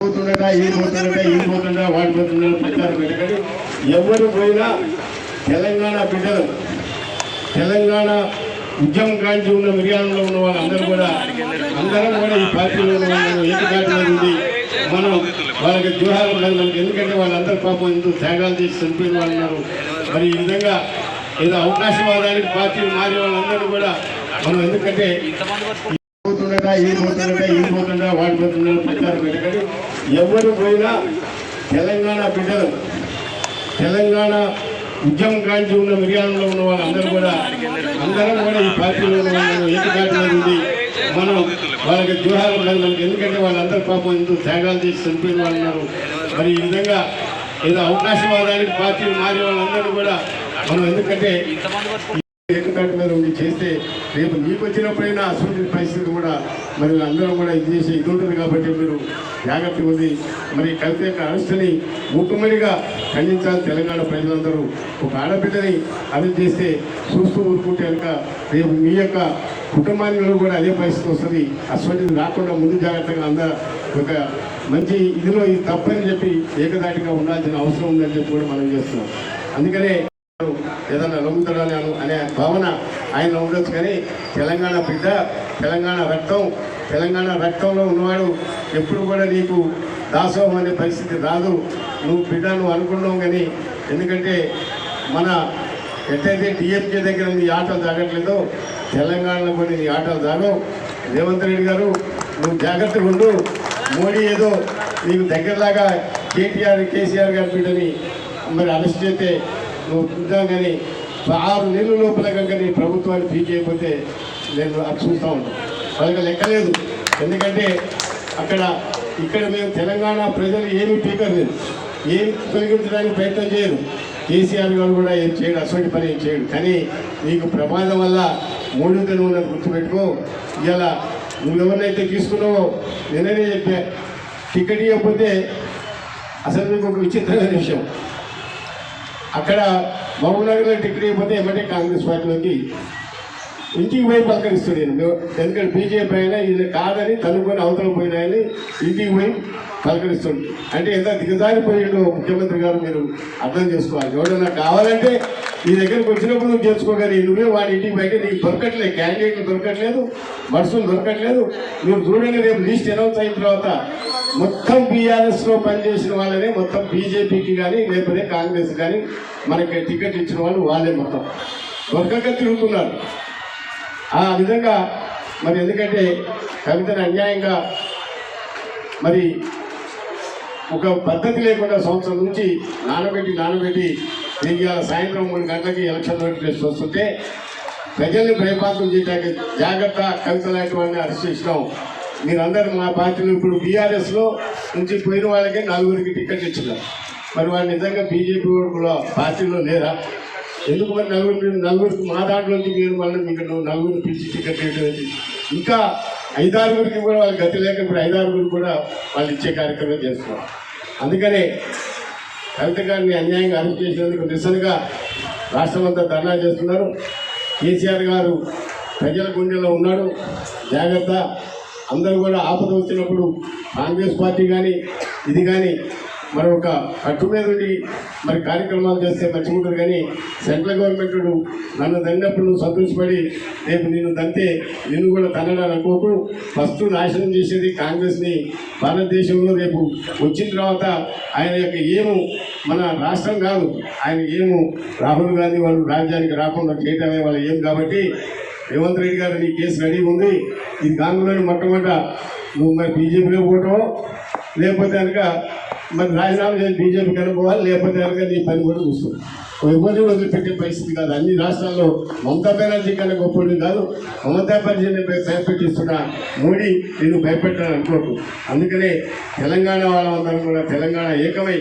పోతుండట ఈ పోతుండట ఈ పోతుండట వాడి పోతుండట ప్రచారం పెట్టకండి. ఎవరు పోయినా తెలంగాణ బిడ్డలు తెలంగాణ ఉద్యమం కాంచి ఉన్న మిర్యాలలో ఉన్న వాళ్ళందరూ కూడా అందరం కూడా ఈ పార్టీలో ఉన్న వాళ్ళు ఏకపాటిలో ఉంది మనం వాళ్ళకి దూరాలు ఉండాలి ఎందుకంటే వాళ్ళందరూ పాపం ఎందుకు త్యాగాలు చేసి చనిపోయిన వాళ్ళు ఉన్నారు. మరి ఈ విధంగా ఏదో అవకాశవాదానికి పార్టీలు మారే వాళ్ళందరూ కూడా మనం ఎందుకంటే ఏం ఈ పోతుండట ఈ పోతుండట వాడి పోతుండట ప్రచారం పెట్టకండి. ఎవరు పోయినా తెలంగాణ బిడ్డలు తెలంగాణ ఉద్యమం కాంచి ఉన్న మిర్యాలలో ఉన్న వాళ్ళందరూ కూడా అందరం కూడా ఈ పార్టీలో ఉన్న వాళ్ళు ఏకపాటిలో ఉంది మనం వాళ్ళకి దూరాలు ఉండాలి ఎందుకంటే వాళ్ళందరూ పాపం ఎందుకు త్యాగాలు చేసి చనిపోయిన వాళ్ళు ఉన్నారు. మరి ఈ విధంగా ఏదో అవకాశవాదానికి పార్టీలు మారే వాళ్ళందరూ కూడా మనం ఎందుకంటే ఏకతాటి మీద ఉండి చేస్తే రేపు మీకు వచ్చినప్పుడైనా అసలు పరిస్థితి కూడా మరి అందరం కూడా ఇది చేసే ఇది ఉంటుంది కాబట్టి మీరు జాగ్రత్త ఉంది మరి కవిత యొక్క అరెస్టుని మూకుమ్మడిగా ఖండించాలి తెలంగాణ ప్రజలందరూ. ఒక ఆడబిడ్డని అరెస్ట్ చేస్తే చూస్తూ ఊరుకుంటే కనుక రేపు మీ యొక్క కుటుంబానికి కూడా అదే పరిస్థితి వస్తుంది. అటువంటిది రాకుండా ముందు జాగ్రత్తగా అందరూ ఒక మంచి ఇదిలో ఇది తప్పని చెప్పి ఏకదాటిగా ఉండాల్సిన అవసరం ఉందని చెప్పి కూడా మనం చేస్తున్నాం. అందుకనే ఏదన్నా లొంగుతున్నాను అనే భావన ఆయన ఉండొచ్చు కానీ తెలంగాణ బిడ్డ తెలంగాణ రక్తం తెలంగాణ రక్తంలో ఉన్నవాడు ఎప్పుడు కూడా నీకు దాసోహం అనే పరిస్థితి రాదు. నువ్వు బిడ్డ నువ్వు అనుకున్నావు కానీ ఎందుకంటే మన ఎట్టయితే డిఎంకే దగ్గర నీ ఆటలు తాగట్లేదో తెలంగాణలో కూడా నీ ఆటలు తాగవు రేవంత్ రెడ్డి గారు నువ్వు జాగ్రత్తగా ఉండు. మోడీ ఏదో నీకు దగ్గరలాగా కేటీఆర్ కేసీఆర్ గారి బిడ్డని మరి అరెస్ట్ చేస్తే నువ్వు చూద్దాం కానీ ఆరు నెలల లోపల కనుక నీ ప్రభుత్వాన్ని పీకేయకపోతే నేను అది చూస్తూ ఉంటాను వాళ్ళకి లెక్కలేదు ఎందుకంటే అక్కడ ఇక్కడ మేము తెలంగాణ ప్రజలు ఏమీ పీకలేదు ఏమి తొలగించడానికి ప్రయత్నం చేయరు. కేసీఆర్ గారు కూడా ఏం చేయడు అటువంటి పని ఏం చేయడు. కానీ నీకు ప్రమాదం వల్ల మూడు నువ్వు గుర్తుపెట్టుకో. ఇలా నువ్వు ఎవరినైతే తీసుకున్నావో నిన్ననే చెప్పా. టికెట్ ఇవ్వకపోతే అసలు మీకు ఒక విచిత్రమైన విషయం. అక్కడ మహబూబ్నగర్లో టికెట్ ఇవ్వకపోతే ఏమంటే కాంగ్రెస్ పార్టీలోకి ఇంటికి పోయి పలకరిస్తాడు నేను ఎందుకంటే బీజేపీ అయినా ఇది కాదని తనుకొని అవతల పోయినాయని ఇంటికి పోయి పలకరిస్తాడు. అంటే ఎంత దిగజారిపోయిండు ముఖ్యమంత్రి గారు మీరు అర్థం చేసుకోవాలి. ఎవడన్నా కావాలంటే నీ దగ్గరకు వచ్చినప్పుడు నువ్వు చేసుకోగలి నువ్వే వాడి ఇంటికి బయట నీకు దొరకట్లేదు క్యాండిడేట్లు దొరకట్లేదు మనుషులు దొరకట్లేదు. నువ్వు చూడండి రేపు లిస్ట్ అనౌన్స్ అయిన తర్వాత మొత్తం బీఆర్ఎస్లో పనిచేసిన వాళ్ళనే మొత్తం బీజేపీకి కానీ లేకపోతే కాంగ్రెస్ కానీ మనకి టికెట్ ఇచ్చిన వాళ్ళు వాళ్ళే మొత్తం. దొరకక తిరుగుతున్నారు. ఆ విధంగా మరి ఎందుకంటే కవితను అన్యాయంగా మరి ఒక పద్ధతి లేకుండా సంవత్సరం నుంచి నానబెట్టి నానబెట్టి ఇవాళ సాయంత్రం మూడు గంటలకి ఎలక్షన్ నోటిఫికేషన్ వస్తుంటే ప్రజల్ని భయపాతం చేయడానికి జాగ్రత్త కవిత లాంటి అరెస్ట్ చేసినాం మీరందరూ మా పార్టీలో ఇప్పుడు బీఆర్ఎస్లో నుంచి పోయిన వాళ్ళకి నలుగురికి టికెట్ ఇచ్చినారు మరి వాళ్ళు నిజంగా బీజేపీ కూడా పార్టీలో లేరా? ఎందుకు మరి నలుగురు నలుగురికి మా దాంట్లోంచి మీరు మళ్ళీ మీకు నలుగురు పిలిచి టికెట్ ఇంకా ఐదారుగురికి కూడా వాళ్ళు గతి లేక ఇప్పుడు ఐదారుగురికి కూడా వాళ్ళు ఇచ్చే కార్యక్రమం చేస్తున్నారు. అందుకనే కవిత గారిని అన్యాయంగా అరెస్ట్ చేసినందుకు నిరసనగా రాష్ట్రం అంతా ధర్నా చేస్తున్నారు. కేసీఆర్ గారు ప్రజల గుండెలో ఉన్నాడు. జాగ్రత్త. అందరూ కూడా ఆపద వచ్చినప్పుడు కాంగ్రెస్ పార్టీ కానీ ఇది కానీ మరి ఒక కట్టు మీద ఉండి మరి కార్యక్రమాలు చేస్తే మర్చిపోతారు ఉంటుంది కానీ సెంట్రల్ గవర్నమెంట్ నన్ను తన్నప్పుడు నువ్వు సంతోషపడి రేపు నిన్ను తంతే నిన్ను కూడా తనడానికి అనుకోకు. ఫస్ట్ నాశనం చేసేది కాంగ్రెస్ని భారతదేశంలో రేపు వచ్చిన తర్వాత ఆయన యొక్క ఏము మన రాష్ట్రం కాదు ఆయన ఏము రాహుల్ గాంధీ వాళ్ళు రాజ్యానికి రాకుండా చేయటమే వాళ్ళ ఏం కాబట్టి రేవంత్ రెడ్డి గారు నీ కేసు రెడీ ఉంది. ఈ కాంగ్రెస్ మొట్టమొదట నువ్వు మరి బీజేపీలో పోవటం లేకపోతే కనుక మరి రాజీనామా చేసి బీజేపీ కనుక్కోవాలి లేకపోతే కనుక నీ పని కూడా చూస్తుంది ఎవరిని వదిలిపెట్టే పరిస్థితి కాదు. అన్ని రాష్ట్రాల్లో మమతా బెనర్జీ కన్నా గొప్పది కాదు. మమతా బెనర్జీని భయపెట్టిస్తున్న. మోడీ నేను భయపెట్టాను అనుకోకు. అందుకనే తెలంగాణ వాళ్ళందరం కూడా తెలంగాణ ఏకమై